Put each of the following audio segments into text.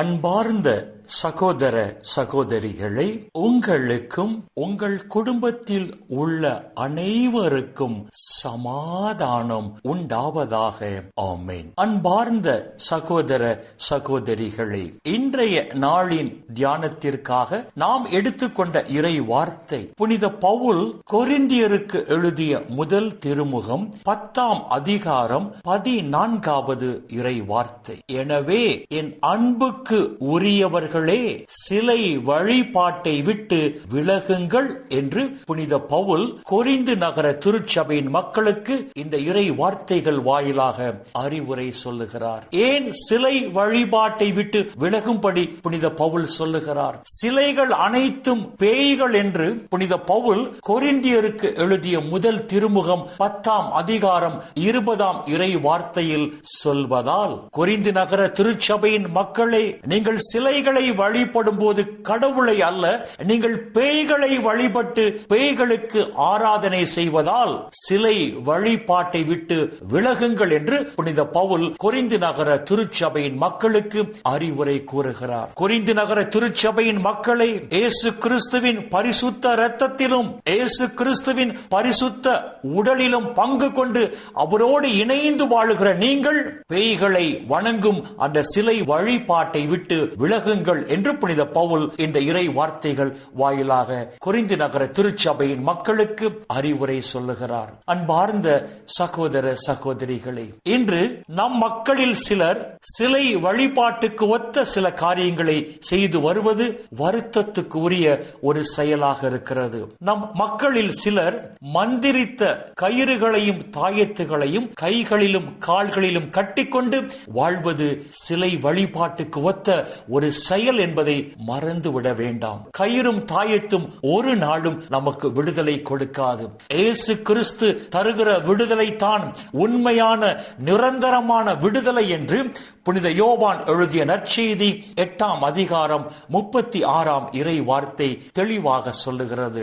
அன்பார்ந்த சகோதர சகோதரிகளை உங்களுக்கும் உங்கள் குடும்பத்தில் உள்ள அனைவருக்கும் சமாதானம் உண்டாவதாக. ஆமேன். அன்பார்ந்த சகோதர சகோதரிகளே இன்றைய நாளின் தியானத்திற்காக நாம் எடுத்துக்கொண்ட இறை வார்த்தை புனித பவுல் கொரிந்தியருக்கு எழுதிய முதல் திருமுகம் பத்தாம் அதிகாரம் பதினான்காவது இறை வார்த்தை. எனவே என் அன்புக்கு உரியவர்கள் சிலை வழிபாட்டை விட்டு விலகுங்கள் என்று புனித பவுல் கொரிந்து நகர திருச்சபையின் மக்களுக்கு இந்த இறை வார்த்தைகள் வாயிலாக அறிவுரை சொல்லுகிறார். ஏன் சிலை வழிபாட்டை விட்டு விலகும்படி புனித பவுல் சொல்லுகிறார்? சிலைகள் அனைத்தும் பேய்கள் என்று புனித பவுல் கொரிந்தியருக்கு எழுதிய முதல் திருமுகம் பத்தாம் அதிகாரம் இருபதாம் இறை வார்த்தையில் சொல்வதால் கொரிந்து நகர திருச்சபையின் மக்களே நீங்கள் சிலைகளை வழிபடும் போது கடவுளை அல்ல நீங்கள் பேய்களை வழிபட்டு பேய்களுக்கு ஆராதனை செய்வதால் சிலை வழிபாட்டை விட்டு விலகுங்கள் என்று புனித பவுல் குறிந்து நகர திருச்சபையின் மக்களுக்கு அறிவுரை கூறுகிறார். குறிந்து நகர திருச்சபையின் மக்களை இயேசு கிறிஸ்துவின் பரிசுத்த இரத்தத்திலும் இயேசு கிறிஸ்துவின் பரிசுத்த உடலிலும் பங்கு கொண்டு அவரோடு இணைந்து வாழுகிற நீங்கள் பேய்களை வணங்கும் அந்த சிலை வழிபாட்டை விட்டு விலகுங்கள் என்று புனித பவுல் இந்த இறை வார்த்தைகள் வாயிலாக குறிந்து நகர திருச்சபையின் மக்களுக்கு அறிவுரை சொல்லுகிறார். அன்பார்ந்த சகோதர சகோதரிகளே இன்று நம் மக்களில் சிலர் சிலை வழிபாட்டுக்கு ஒத்த சில காரியங்களை செய்து வருவது வருத்தத்துக்கு உரிய ஒரு செயலாக இருக்கிறது. நம் மக்களில் சிலர் மந்திரித்த கயிறுகளையும் தாயத்துகளையும் கைகளிலும் கால்களிலும் கட்டிக்கொண்டு வாழ்வது சிலை வழிபாட்டுக்கு ஒத்த ஒரு செயல் செயல் என்பதை மறந்துவிட வேண்டாம். கயிறும் தாயத்தும் ஒரு நாளும் நமக்கு விடுதலை கொடுக்காது. ஏசு கிறிஸ்து தருகிற விடுதலை தான் உண்மையான நிரந்தரமான விடுதலை என்று புனித யோவான் எழுதிய நற்செய்தி எட்டாம் அதிகாரம் முப்பத்தி ஆறாம் இறை வார்த்தை தெளிவாக சொல்லுகிறது.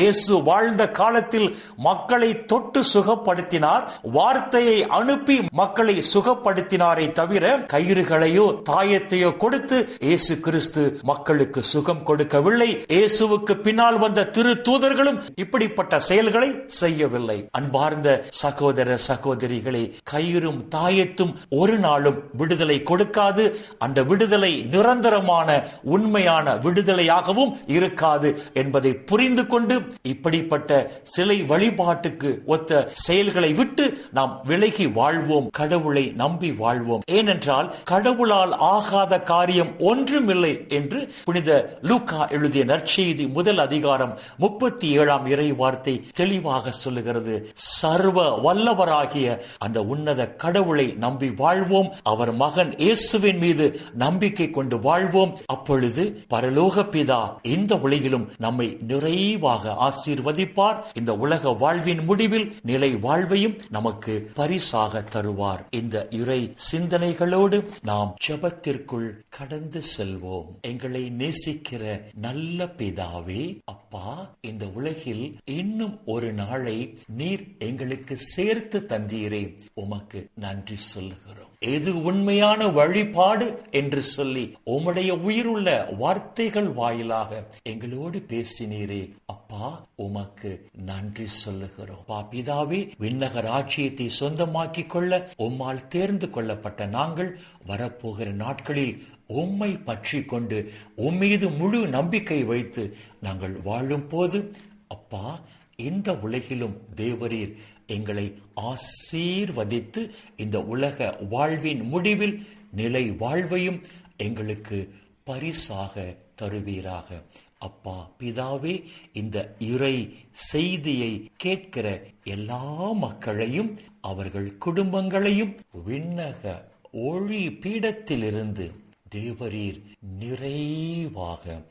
இயேசு வாழ்ந்த காலத்தில் மக்களை தொட்டு சுகப்படுத்தினார் வார்த்தையை அனுப்பி மக்களை சுகப்படுத்தினாரே தவிர கயிறுகளையோ தாயத்தையோ கொடுத்து இயேசு கிறிஸ்து மக்களுக்கு சுகம் கொடுக்கவில்லை. இயேசுவுக்கு பின்னால் வந்த திரு தூதர்களும் இப்படிப்பட்ட செயல்களை செய்யவில்லை. அன்பார்ந்த சகோதர சகோதரிகளை கயிறும் தாயத்தும் ஒரு நாளும் விடுதலை கொடுக்காது. அந்த விடுதலை நிரந்தரமான உண்மையான விடுதலையாகவும் இருக்காது என்பதை புரிந்து கொண்டு இப்படிப்பட்ட சிலை வழிபாட்டுக்கு ஒத்த செயல்களை விட்டு நாம் விலகி வாழ்வோம். கடவுளை நம்பி வாழ்வோம். ஏனென்றால் கடவுளால் ஆகாத காரியம் ஒன்றும் ஒன்றுமில்லை என்று புனித லூகா எழுதிய நற்செய்தி முதல் அதிகாரம் முப்பத்தி ஏழாம் இறை வார்த்தை தெளிவாக சொல்லுகிறது. சர்வ வல்லவராகிய அந்த உன்னத கடவுளை நம்பி வாழ்வோம். அவர் மகன் இயேசுவின் மீது நம்பிக்கை கொண்டு வாழ்வோம். அப்பொழுது பரலோக பிதா இந்த உலகிலும் நம்மை நிறைவாக ஆசீர்வதிப்பார். இந்த உலக வாழ்வின் முடிவில் நிலை வாழ்வையும் நமக்கு பரிசாக தருவார். இந்த இறை சிந்தனைகளோடு நாம் ஜபத்திற்குள் கடந்து செல்வோம். செல்வோம் எங்களை நேசிக்கிற நல்ல பிதாவே அப்பா இந்த உலகில் இன்னும் ஒரு நாளை நீர் எங்களுக்கு சேர்த்து தந்தீரே. உமக்கு நன்றி சொல்லுகிறோம். எது உண்மையான வழிபாடு என்று சொல்லி உம்முடைய உயிருள்ள வார்த்தைகள் வாயிலாக எங்களோடு பேசினீரே. அப்பா உமக்கு நன்றி சொல்லுகிறோம். பா பிதாவே விண்ணக ராஜ்யத்தை சொந்தமாக்கிக் கொள்ள உம்மால் தேர்ந்து கொள்ளப்பட்ட நாங்கள் வரப்போகிற நாட்களில் உம்மை பற்றி கொண்டு உம்மீது முழு நம்பிக்கை வைத்து நாங்கள் வாழும் போது அப்பா இந்த உலகிலும் தேவரீர் எங்களை ஆசீர்வதித்து இந்த உலக வாழ்வின் முடிவில் நிலை வாழ்வையும் எங்களுக்கு பரிசாக தருவீராக. அப்பா பிதாவே இந்த இறை செய்தியை கேட்கிற எல்லா மக்களையும் அவர்கள் குடும்பங்களையும் விண்ணக ஒளி பீடத்திலிருந்து தேவரீர் நிறைவாக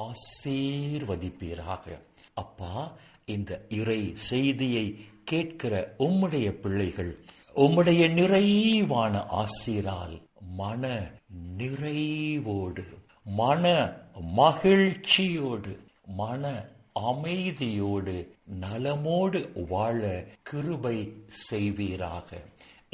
ஆசீர்வதிப்பீராக. அப்பா இந்த இறை செய்தியை கேட்கிற உம்முடைய பிள்ளைகள் உம்முடைய நிறைவான ஆசிரால் மன நிறைவோடு மன மகிழ்ச்சியோடு மன அமைதியோடு நலமோடு வாழ கிருபை செய்வீராக.